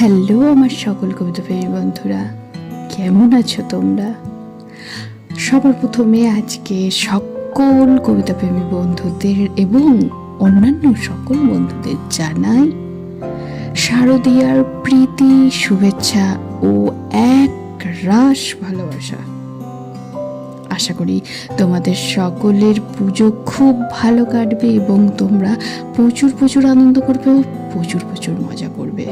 Hello আমার সকল কবিতা প্রেমী বন্ধুরা, কেমন আছো তোমরা? সবার প্রথমে আজকে সকল কবিতা প্রেমী বন্ধুদের এবং অন্যান্য সকল বন্ধুদের জানাই শারদীয়ার প্রীতি, শুভেচ্ছা ও এক রাস ভালোবাসা। আশা করি তোমাদের সকলের পুজো খুব ভালো কাটবে এবং তোমরা প্রচুর প্রচুর আনন্দ করবে ও প্রচুর প্রচুর মজা করবে।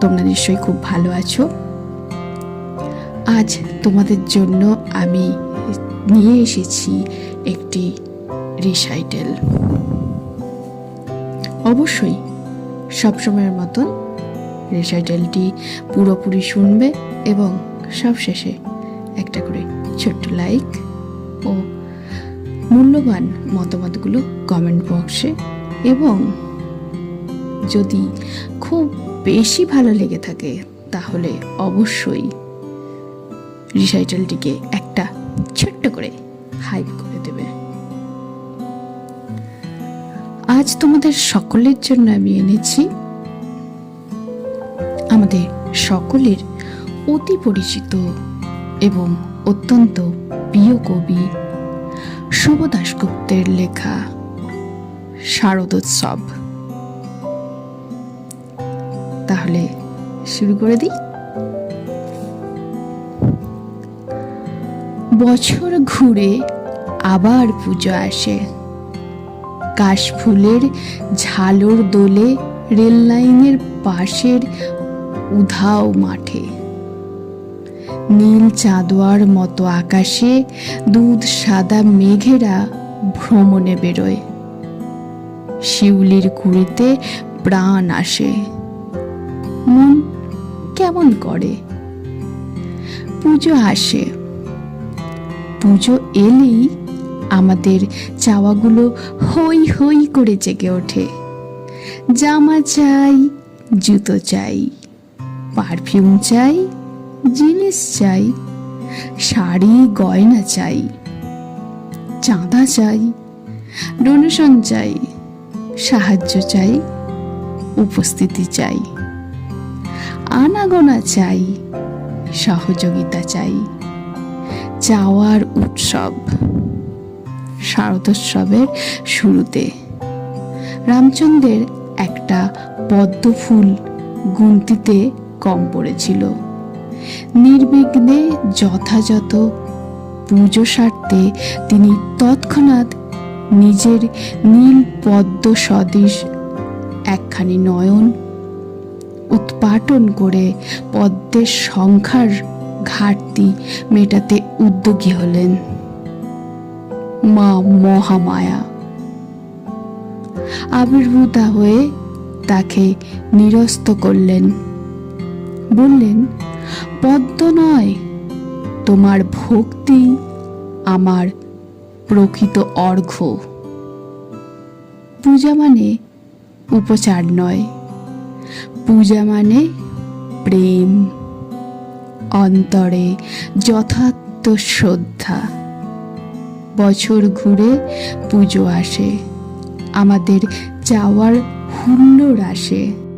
তোমরা নিশ্চয়ই খুব ভালো আছো। আজ তোমাদের জন্য আমি নিয়ে এসেছি একটি রিসাইটেল। অবশ্যই সবসময়ের মতন রিসাইটেলটি পুরোপুরি শুনবে এবং সবশেষে একটা করে ছোট্ট লাইক ও মূল্যবান মতামতগুলো কমেন্ট বক্সে এবং যদি খুব বেশি ভালো লেগে থাকে, তাহলে অবশ্যই রিসাইটেলটিকে একটা ছোট্ট করে হাইপ করে দেবে। আজ তোমাদের সকলের জন্য আমি এনেছি আমাদের সকলের অতি পরিচিত এবং অত্যন্ত প্রিয় কবি শুভ দাশগুপ্তের লেখা শারদোৎসব। তাহলে শুরু করে দিই। বছর ঘুরে আবার পুজো আসে। কাশফুলের ঝালর দোলে রেল লাইনের পাশের উধাও মাঠে। নীল চাঁদোয়ার মতো আকাশে দুধ সাদা মেঘেরা ভ্রমণে বেরোয়। শিউলির কুড়িতে প্রাণ আসে। মন কেমন করে? পুজো আসে। পুজো এলেই আমাদের চাওয়াগুলো হই হই করে জেগে ওঠে। জামা চাই, জুতো চাই, পারফিউম চাই, জিনিস চাই, শাড়ি, গয়না চাই, চাঁদা চাই, ডোনেশন চাই, সাহায্য চাই, উপস্থিতি চাই। আনাগোনা চাই, সহযোগিতা চাই। চাওয়ার উৎসব, শারদোৎসবের শুরুতে। রামচন্দ্রের একটা পদ্ম ফুল গুনতিতে কম পড়েছিল। নির্বিঘ্নে যথাযথ পুজো সারতে তিনি তৎক্ষণাৎ নিজের নীল পদ্ম সদৃশ একখানি নয়ন উৎপাটন করে পদ্মের সংখ্যার ঘাটতি মেটাতে উদ্যোগী হলেন মা মহামায়া। আবির্ভূতা হয়ে তাকে নিরস্ত করলেন। বললেন, পদ্ম নয়, তোমার ভক্তি আমার প্রকৃত অর্ঘ্য। পূজা মানে উপচার নয়। পূজা মানে প্রেম অন্তরে যথার্থ শ্রদ্ধা। বছর ঘুরে পুজো আসে আমাদের চাওয়ার হুল্লোড় আসে।